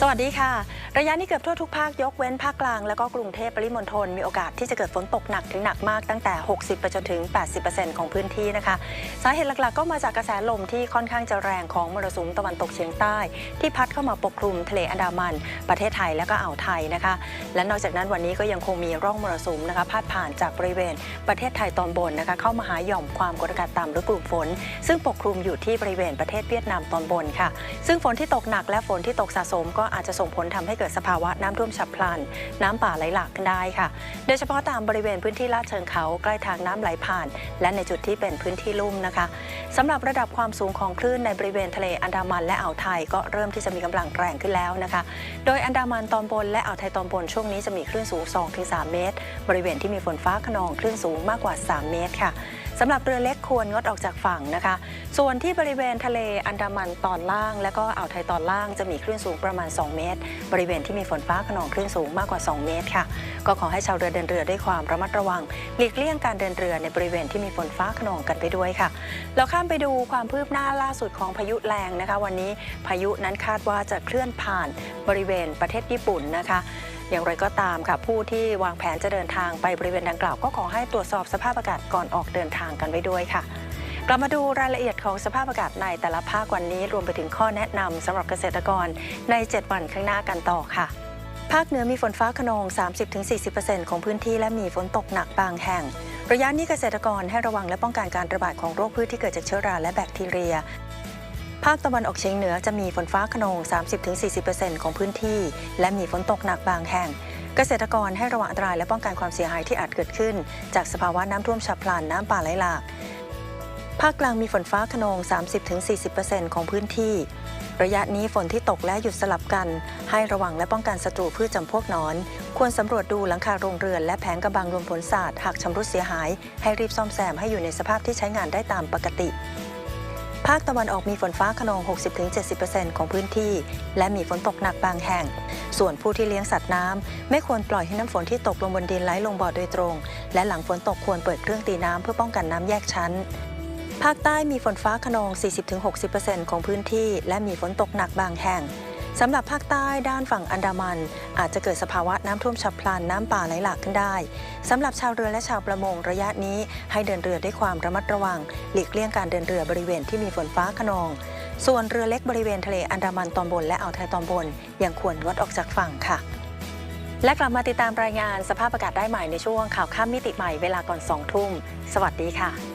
สวัสดีค่ะ ระยะนี้เกือบทั่วทุกภาคยกเว้นภาคกลาง แล้วก็กรุงเทพปริมณฑลมีโอกาสที่จะเกิดฝนตกหนักถึงหนักมากตั้งแต่ 60ไปจนถึง 80%ของพื้นที่นะคะ สาเหตุหลักๆ ก็มาจากกระแสลมที่ค่อนข้างจะแรงของมรสุมตะวันตกเฉียงใต้ ที่พัดเข้ามาปกคลุมทะเลอันดามัน ประเทศไทยและก็อ่าวไทยนะคะ และนอกจากนั้นวันนี้ก็ยังคงมีร่องมรสุมนะคะพาดผ่านจากบริเวณ ประเทศไทยตอนบนนะคะ เข้ามาหาหย่อมความกดอากาศต่ำหรือกลุ่มฝน ซึ่งปกคลุมอยู่ที่บริเวณประเทศเวียดนามตอนบนค่ะ ซึ่งฝนที่ตกหนักและฝนที่ตกสะสมก็อาจจะส่งผลทำให้เกิดสภาวะน้ำท่วมฉับพลัน น้ำป่าไหลหลากได้ค่ะ โดยเฉพาะตามบริเวณพื้นที่ลาดเชิงเขาใกล้ทางน้ำไหลผ่าน และในจุดที่เป็นพื้นที่ลุ่มนะคะสำหรับระดับความสูงของคลื่นในบริเวณทะเลอันดามันและอ่าวไทยก็เริ่มที่จะมีกำลังแรงขึ้นแล้วนะคะ โดยอันดามันตอนบนและอ่าวไทยตอนบนช่วงนี้จะมีคลื่นสูง 2-3 เมตร บริเวณที่มีฝนฟ้าขนองคลื่นสูงมากกว่า 3 เมตรค่ะสำหรับเรือเล็กควรงดออกจากฝั่งนะคะ ส่วนที่บริเวณทะเลอันดามันตอนล่าง และก็อ่าวไทยตอนล่างจะมีคลื่นสูงประมาณ 2 เมตร บริเวณที่มีฝนฟ้าขนองคลื่นสูงมากกว่า 2 เมตรค่ะ ก็ขอให้ชาวเรือเดินเรือด้วยความระมัดระวังหลีกเลี่ยงการเดินเรือในบริเวณที่มีฝนฟ้าขนองกันไปด้วยค่ะ เราข้ามไปดูความคืบหน้าล่าสุดของพายุแรงนะคะ วันนี้พายุนั้นคาดว่าจะเคลื่อนผ่านบริเวณประเทศญี่ปุ่นนะคะ อย่างไรก็ตามค่ะ ผู้ที่วางแผนจะเดินทางไปบริเวณดังกล่าวก็ขอให้ตรวจสอบสภาพอากาศก่อนออกเดินทางกันไว้ด้วยค่ะ กลับมาดูรายละเอียดของสภาพอากาศในแต่ละภาควันนี้ รวมไปถึงข้อแนะนำสำหรับเกษตรกรใน 7 วันข้างหน้ากันต่อค่ะภาคเหนือมีฝนฟ้าขนอง 30-40%ของพื้นที่และมีฝนตกหนักบางแห่ง ระยะนี้เกษตรกรให้ระวังและป้องกันการระบาดของโรคพืชที่เกิดจากเชื้อราและแบคทีเรีย ภาคตะวันออกเฉียงเหนือจะมีฝนฟ้าขนอง 30-40%ของพื้นที่ และมีฝนตกหนักบางแห่ง เกษตรกรให้ระวังอันตรายและป้องกันความเสียหายที่อาจเกิดขึ้น จากสภาวะน้ำท่วมฉับพลันน้ำป่าไหลหลาก ภาคกลางมีฝนฟ้าขนอง 30-40%ของพื้นที่ ระยะนี้ฝนที่ตกและหยุดสลับกัน ให้ระวังและป้องกันศัตรูพืชจำพวกนอน ควรสำรวจดูหลังคาโรงเรือน และแผงกำบังรวมผลศาสตร์หากชำรุดเสียหาย ให้รีบซ่อมแซมให้อยู่ในสภาพที่ใช้งานได้ตามปกติ ภาคตะวันออกมีฝนฟ้าขนอง 60-70%ของพื้นที่ และมีฝนตกหนักบางแห่ง ส่วนผู้ที่เลี้ยงสัตว์น้ำ ไม่ควรปล่อยให้น้ำฝนที่ตกลงบนดินไหลลงบ่อโดยตรง และหลังฝนตกควรเปิดเครื่องตีน้ำเพื่อป้องกันน้ำแยกชั้นภาคใต้มีฝนฟ้าขนอง 40-60%ของพื้นที่ และมีฝนตกหนักบางแห่ง สำหรับภาคใต้ด้านฝั่งอันดามัน อาจจะเกิดสภาวะน้ำท่วมฉับพลันน้ำป่าไหลหลากขึ้นได้สำหรับชาวเรือและชาวประมงระยะนี้ ให้เดินเรือด้วยความระมัดระวัง หลีกเลี่ยงการเดินเรือบริเวณที่มีฝนฟ้าขนอง ส่วนเรือเล็กบริเวณทะเลอันดามันตอนบนและอ่าวไทยตอนบน ยังควรงดออกจากฝั่งค่ะ และกลับมาติดตามรายงานสภาพอากาศได้ใหม่ในช่วงข่าวข้ามมิติใหม่เวลาก่อน2ทุ่มสวัสดีค่ะ